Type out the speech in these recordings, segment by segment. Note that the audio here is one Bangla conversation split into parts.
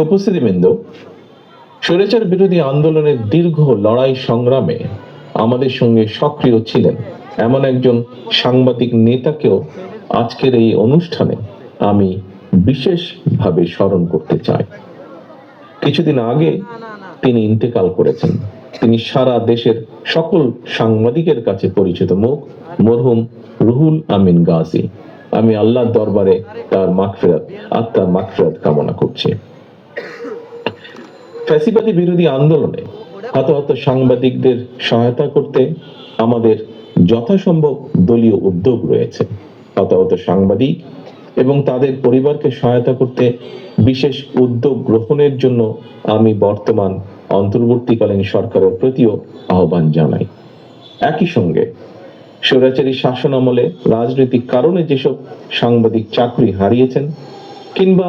উপস্থিতিবৃন্দ স্বৈরাচার বিরোধী আন্দোলনের দীর্ঘ লড়াই সংগ্রামে আমাদের সঙ্গে সক্রিয় ছিলেন। এমন একজন সাংবাদিক নেতাকেও আজকের এই অনুষ্ঠানে আমি বিশেষভাবে স্মরণ করতে চাই। কিছুদিন আগে তিনি ইন্তেকাল করেছেন। তিনি সারা দেশের সকল সাংবাদিকের কাছে পরিচিত মুখ, মরহুম রুহুল আমিন গাজী। আমি আল্লাহর দরবারে তার মাগফিরাত, আত্মার মাগফিরাত কামনা করছি। ফ্যাসিবাদী বিরোধী আন্দোলনে হতাহত সাংবাদিকদের সহায়তা করতে আমাদের যথাসম্ভব দলীয় উদ্যোগ রয়েছে। হতাহত সাংবাদিক এবং তাদের পরিবারকে সহায়তা করতে বিশেষ উদ্যোগ গ্রহণের জন্য আমি বর্তমান অন্তর্বর্তীকালীন সরকারের প্রতিও আহ্বান জানাই। একই সঙ্গে স্বৈরাচারী শাসন আমলে রাজনৈতিক কারণে যেসব সাংবাদিক চাকরি হারিয়েছেন কিংবা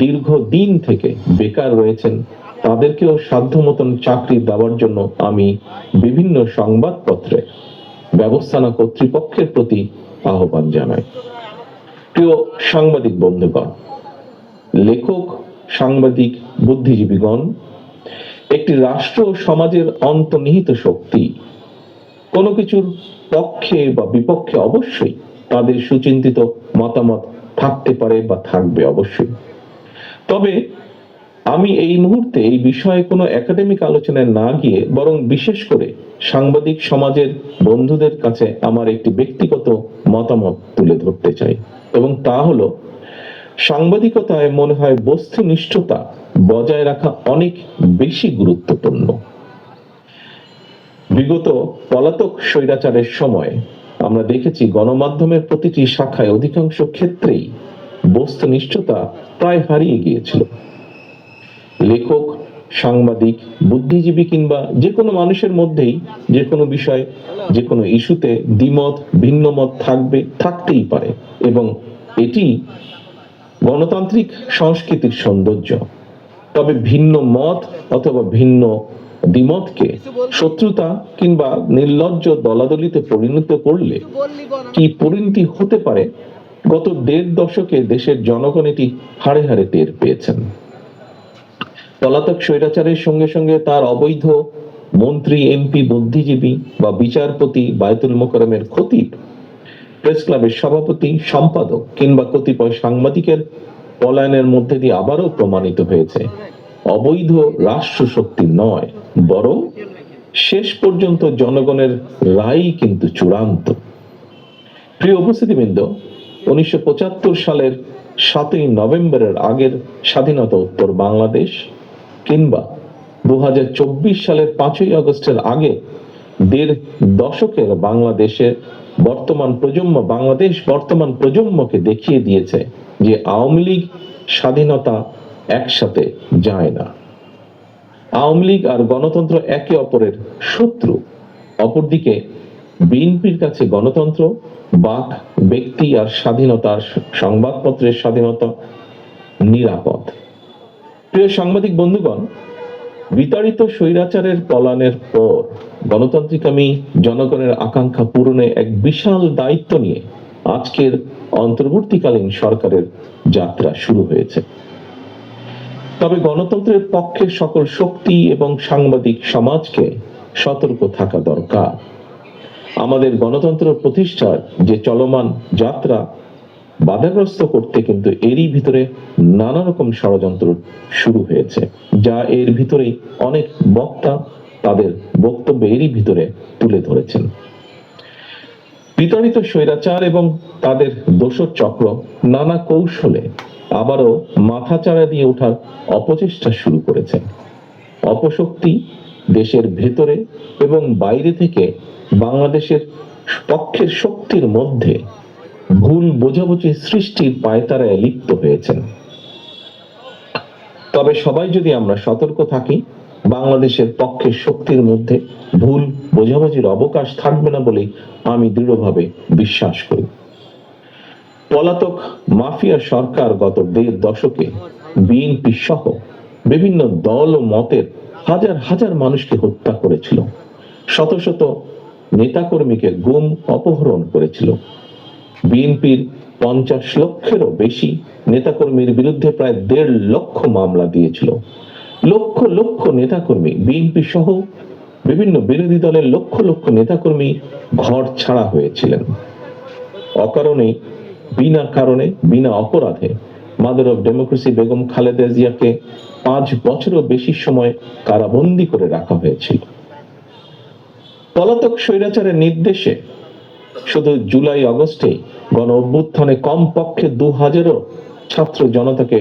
দীর্ঘদিন থেকে বেকার রয়েছেন তাদেরকেও সাধ্য মতন চাকরি দেওয়ার জন্য আমি বিভিন্ন সংবাদপত্রে ব্যবস্থানা কর্তৃপক্ষের প্রতি আহ্বান জানাই। প্রিয় সাংবাদিক বন্ধুগণ, লেখক, সাংবাদিক, বুদ্ধিজীবীগণ, একটি রাষ্ট্র সমাজের অন্তর্নিহিত শক্তি, কোনো কিছুর পক্ষে বা বিপক্ষে অবশ্যই তাদের সুচিন্তিত মতামত থাকতে পারে বা থাকবে অবশ্যই। তবে আমি এই মুহূর্তে এই বিষয়ে কোনো একাডেমিক আলোচনায় না গিয়ে বরং বিশেষ করে সাংবাদিক সমাজের বন্ধুদের কাছে আমার একটি ব্যক্তিগত মতামত তুলে ধরতে চাই। এবং তা হলো, সাংবাদিকতায় মনে হয় বস্তুনিষ্ঠতা বজায় রাখা অনেক বেশি গুরুত্বপূর্ণ। বিগত পলাতক স্বৈরাচারের সময় আমরা দেখেছি গণমাধ্যমের প্রতিটি শাখায় অধিকাংশ ক্ষেত্রেই বস্তুনিষ্ঠতা প্রায় হারিয়ে গিয়েছিল। লেখক, সাংবাদিক, বুদ্ধিজীবী কিংবা যে কোনো মানুষের মধ্যেই যে কোনো বিষয়, যে কোনো ইস্যুতে দ্বিমত ভিন্ন মত থাকবে, থাকতেই পারে এবং এটি গণতান্ত্রিক সংস্কৃতির সৌন্দর্য। তবে ভিন্ন মত অথবা ভিন্ন দ্বিমতকে শত্রুতা কিংবা নির্লজ্জ দলাদলিতে পরিণত করলে কি পরিণতি হতে পারে? গত দেড় দশকে দেশের জনগণ এটি হাড়ে হাড়ে টের পেয়েছেন। পলাতক স্বৈরাচারের সঙ্গে সঙ্গে তার অবৈধ মন্ত্রী, এমপি, বুদ্ধিজীবী বা বিচারপতি বায়তুল মোকরমের খতিব, প্রেস ক্লাবের সভাপতি, সম্পাদক কিংবা কতিপয় সাংবাদিকের পলায়নের মধ্যে দিয়ে আবারও প্রমাণিত হয়েছে। অবৈধ রাষ্ট্র শক্তি নয়, বরং শেষ পর্যন্ত জনগণের রায় কিন্তু চূড়ান্ত। প্রিয় উপস্থিতিবৃন্দ, উনিশশো পঁচাত্তর সালের সাতই নভেম্বরের আগের স্বাধীনতা উত্তর বাংলাদেশ কিংবা দু সালের পাঁচই আগস্টের আগে দেড় দশকের বাংলাদেশের বর্তমান প্রজন্ম, বাংলাদেশ বর্তমান প্রজন্মকে দেখিয়ে দিয়েছে যে আওয়ামী লীগ স্বাধীনতা একসাথে যায় না। আওয়ামী লীগ আর গণতন্ত্র একে অপরের শত্রু। অপরদিকে বিএনপির কাছে গণতন্ত্র, বাক, ব্যক্তি আর স্বাধীনতার সংবাদপত্রের স্বাধীনতা নিরাপদ। প্রিয় সাংবাদিক বন্ধুগণ, বিতাড়িত স্বৈরাচারের পলানের পর গণতান্ত্রিকামী জনগণের আকাঙ্ক্ষা পূরণে এক বিশাল দায়িত্ব নিয়ে আজকের অন্তর্বর্তীকালীন সরকারের যাত্রা শুরু হয়েছে। তবে গণতন্ত্রের পক্ষে সকল শক্তি এবং সাংবাদিক সমাজকে সতর্ক থাকা দরকার। আমাদের গণতন্ত্র প্রতিষ্ঠার যে চলমান যাত্রা বাধাগ্রস্ত করতে কিন্তু এরই ভিতরে নানা রকম ষড়যন্ত্র শুরু হয়েছে, যা এর ভিতরেই অনেক বক্তা তাদের বক্তব্য এরই ভিতরে তুলে ধরেছেন। বিতাড়িত স্বৈরাচার এবং তাদের দোষর চক্র নানা কৌশলে আবারও মাথাচাড়া দিয়ে ওঠার অপচেষ্টা শুরু করেছে। অপশক্তি দেশের ভেতরে এবং বাইরে থেকে বাংলাদেশের পক্ষের শক্তির মধ্যে ভুল বোঝাবুঝি সৃষ্টির পায়তারায় লিপ্ত হয়েছেন। তবে সবাই যদি আমরা সতর্ক থাকি, বাংলাদেশের পক্ষের শক্তির মধ্যে ভুল বোঝাবুঝির অবকাশ থাকবে না বলেই আমি দৃঢ়ভাবে বিশ্বাস করি। পলাতক মাফিয়া সরকার গত দেড় দশকে বিএনপি সহ বিভিন্ন দল ও মতের হাজার হাজার মানুষকে হত্যা করেছিল। শত শত নেতাকর্মীকে গুম, অপহরণ করেছিল। বিএনপির পঞ্চাশ লক্ষেরও বেশি নেতাকর্মীর বিরুদ্ধে প্রায় দেড় লক্ষ মামলা দিয়েছিল। লক্ষ লক্ষ নেতাকর্মী, বিএনপি সহ বিভিন্ন বিরোধী দলের লক্ষ লক্ষ নেতাকর্মী ঘর ছাড়া হয়েছিলেন। অকারণে বিনা কারণে, বিনা অপরাধে mother of democracy Begum Khaleda জিয়াকে পাঁচ বছরও বেশি সময় কারাবন্দী করে রাখা হয়েছিল। পলাতক স্বৈরাচারের নির্দেশে শুধু জুলাই, আগস্টে গণ অভ্যুত্থানে কমপক্ষে দু হাজারও ছাত্র জনতাকে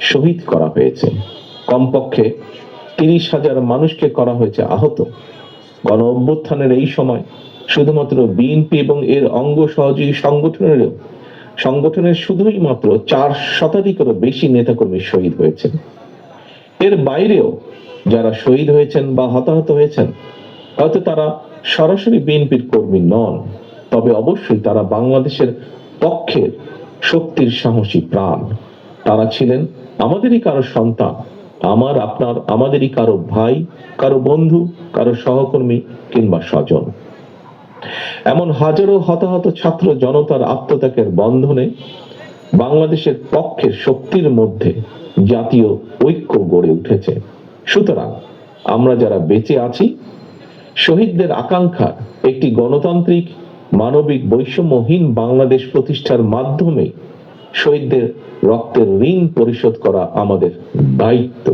শহীদ করা হয়েছে। কমপক্ষে তিরিশ হাজার মানুষকে করা হয়েছে আহত। গণ অভ্যুত্থানের এই সময় শুধুমাত্র বিএনপি এবং এর অঙ্গ সহযোগী সংগঠনেরও, সংগঠনের শুধুই মাত্র চার শতাধিকেরও বেশি নেতাকর্মী শহীদ হয়েছেন। এর বাইরেও যারা শহীদ হয়েছেন বা হতাহত হয়েছেন, হয়তো তারা সরাসরি বিএনপির কর্মী নন। তবে অবশ্যই তারা বাংলাদেশের পক্ষের শক্তির সাহসী প্রাণ। তারা ছিলেন আমাদেরই কারও সন্তান, আমার, আপনার, আমাদেরই কারও ভাই, কারও বন্ধু, কারও সহকর্মী কিংবা স্বজন। এমন হাজারো হতাহত ছাত্র জনতার আত্মত্যাগের বন্ধনে বাংলাদেশের পক্ষের শক্তির মধ্যে জাতীয় ঐক্য গড়ে উঠেছে। সুতরাং আমরা যারা বেঁচে আছি, শহীদদের আকাঙ্ক্ষা একটি গণতান্ত্রিক মানবিক বৈষম্যহীন বাংলাদেশ প্রতিষ্ঠার মাধ্যমে শহীদদের রক্তের ঋণ পরিশোধ করা আমাদের দায়িত্ব।